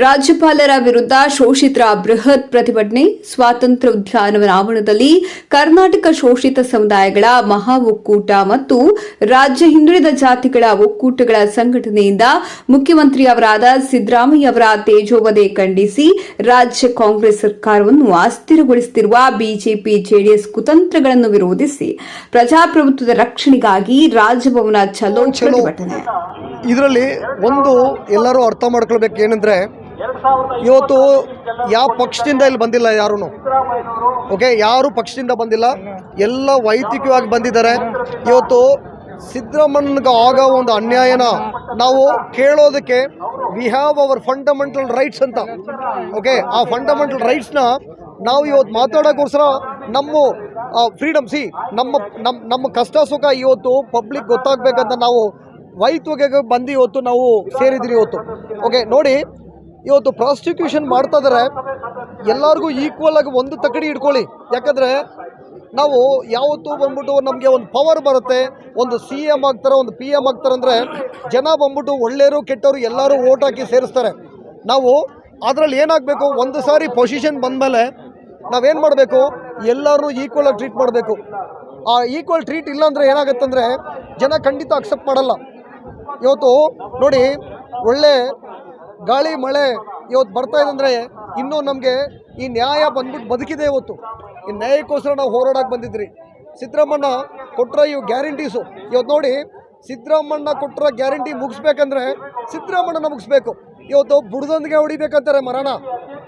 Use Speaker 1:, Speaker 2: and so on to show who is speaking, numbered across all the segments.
Speaker 1: ರಾಜ್ಯಪಾಲರ ವಿರುದ್ಧ ಶೋಷಿತರ ಬೃಹತ್ ಪ್ರತಿಭಟನೆ ಸ್ವಾತಂತ್ರ್ಯ ಉದ್ಯಾನವನ ಆವರಣದಲ್ಲಿ ಕರ್ನಾಟಕ ಶೋಷಿತ ಸಮುದಾಯಗಳ ಮಹಾ ಒಕ್ಕೂಟ ಮತ್ತು ರಾಜ್ಯ ಹಿಂದುಳಿದ ಜಾತಿಗಳ ಒಕ್ಕೂಟಗಳ ಸಂಘಟನೆಯಿಂದ ಮುಖ್ಯಮಂತ್ರಿಯವರಾದ ಸಿದ್ದರಾಮಯ್ಯ ಅವರ ತೇಜೋವಧೆ ಖಂಡಿಸಿ ರಾಜ್ಯ ಕಾಂಗ್ರೆಸ್ ಸರ್ಕಾರವನ್ನು ಅಸ್ಥಿರಗೊಳಿಸುತ್ತಿರುವ ಬಿಜೆಪಿ ಜೆಡಿಎಸ್ ಕುತಂತ್ರಗಳನ್ನು ವಿರೋಧಿಸಿ ಪ್ರಜಾಪ್ರಭುತ್ವದ ರಕ್ಷಣೆಗಾಗಿ ರಾಜಭವನ ಚಲೋ ಪ್ರತಿಭಟನೆ.
Speaker 2: ಇದರಲ್ಲಿ ಒಂದು ಎಲ್ಲರೂ ಅರ್ಥ ಮಾಡ್ಕೊಳ್ಬೇಕು ಏನಂದರೆ ಇವತ್ತು ಯಾವ ಪಕ್ಷದಿಂದ ಇಲ್ಲಿ ಬಂದಿಲ್ಲ ಯಾರೂ ಓಕೆ ಯಾರು ಪಕ್ಷದಿಂದ ಬಂದಿಲ್ಲ? ಎಲ್ಲ ವೈಯಕ್ತಿಕವಾಗಿ ಬಂದಿದ್ದಾರೆ. ಇವತ್ತು ಸಿದ್ದರಾಮಯ್ಯನಿಗೆ ಆಗೋ ಒಂದು ಅನ್ಯಾಯನ ನಾವು ಕೇಳೋದಕ್ಕೆ we have our fundamental rights ಅಂತ. ಓಕೆ ಆ ಫಂಡಮೆಂಟಲ್ ರೈಟ್ಸ್ನ ನಾವು ಇವತ್ತು ಮಾತಾಡೋಕ್ಕೋಸ್ಕರ ನಮ್ಮ ಫ್ರೀಡಮ್ ಸಿ ನಮ್ಮ ನಮ್ಮ ನಮ್ಮ ಕಷ್ಟ ಸುಖ ಇವತ್ತು ಪಬ್ಲಿಕ್ ಗೊತ್ತಾಗಬೇಕಂತ ನಾವು ವೈಯಕ್ತಿಕ ಬಂದು ಇವತ್ತು ನಾವು ಸೇರಿದ್ರಿ ಇವತ್ತು. ಓಕೆ ನೋಡಿ ಇವತ್ತು ಪ್ರಾಸಿಕ್ಯೂಷನ್ ಮಾಡ್ತಾ ಎಲ್ಲರಿಗೂ ಈಕ್ವಲ್ ಆಗಿ ಒಂದು ತಕಡಿ ಇಟ್ಕೊಳ್ಳಿ. ಯಾಕಂದರೆ ನಾವು ಯಾವತ್ತೂ ಬಂದ್ಬಿಟ್ಟು ನಮಗೆ ಒಂದು ಪವರ್ ಬರುತ್ತೆ. ಒಂದು ಸಿ ಎಂ ಆಗ್ತಾರೆ, ಒಂದು ಪಿ ಎಂ ಆಗ್ತಾರೆ ಅಂದರೆ ಜನ ಬಂದ್ಬಿಟ್ಟು ಒಳ್ಳೆಯವರು ಕೆಟ್ಟವರು ಎಲ್ಲರೂ ಓಟ್ ಹಾಕಿ ಸೇರಿಸ್ತಾರೆ. ನಾವು ಅದರಲ್ಲಿ ಏನಾಗಬೇಕು? ಒಂದು ಸಾರಿ ಪೊಸಿಷನ್ ಬಂದಮೇಲೆ ನಾವೇನು ಮಾಡಬೇಕು? ಎಲ್ಲರೂ ಈಕ್ವಲ್ ಆಗಿ ಟ್ರೀಟ್ ಮಾಡಬೇಕು. ಆ ಈಕ್ವಲ್ ಟ್ರೀಟ್ ಇಲ್ಲ ಅಂದರೆ ಏನಾಗುತ್ತಂದರೆ ಜನ ಖಂಡಿತ ಅಕ್ಸೆಪ್ಟ್ ಮಾಡಲ್ಲ. ಇವತ್ತು ನೋಡಿ, ಒಳ್ಳೆ ಗಾಳಿ, ಮಳೆ ಇವತ್ತು ಬರ್ತಾ ಇದೆ ಅಂದರೆ ಇನ್ನೂ ನಮಗೆ ಈ ನ್ಯಾಯ ಬಂದ್ಬಿಟ್ಟು ಬದುಕಿದೆ ಇವತ್ತು. ಈ ನ್ಯಾಯಕ್ಕೋಸ್ಕರ ನಾವು ಹೋರಾಡಕ್ಕೆ ಬಂದಿದ್ರಿ. ಸಿದ್ದರಾಮಣ್ಣ ಕೊಟ್ಟರೆ ಇವು ಗ್ಯಾರಂಟೀಸು ಇವತ್ತು ನೋಡಿ ಸಿದ್ದರಾಮಣ್ಣ ಕೊಟ್ಟರೆ ಗ್ಯಾರಂಟಿ ಮುಗಿಸ್ಬೇಕಂದ್ರೆ ಸಿದ್ದರಾಮಣ್ಣನ ಮುಗಿಸ್ಬೇಕು. ಇವತ್ತು ಬುಡದೊಂದಿಗೆ ಹೊಡಿಬೇಕಂತಾರೆ ಮರಣ.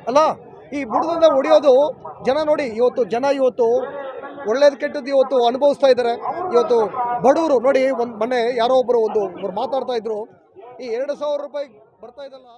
Speaker 2: ಅಲ್ಲ, ಈ ಬುಡದಿಂದ ಹೊಡೆಯೋದು ಜನ ನೋಡಿ, ಇವತ್ತು ಜನ ಇವತ್ತು ಒಳ್ಳೇದು ಕೆಟ್ಟದ್ದು ಇವತ್ತು ಅನುಭವಿಸ್ತಾ ಇದ್ದಾರೆ. ಇವತ್ತು ಬಡವರು ನೋಡಿ, ಒಂದು ಮೊನ್ನೆ ಯಾರೋ ಒಬ್ಬರು ಒಂದು ಒಬ್ಬರು ಮಾತಾಡ್ತಾ ಇದ್ರು. ಈ ಎರಡು ಸಾವಿರ ರೂಪಾಯಿ ಬರ್ತಾ ಇದಲ್ಲ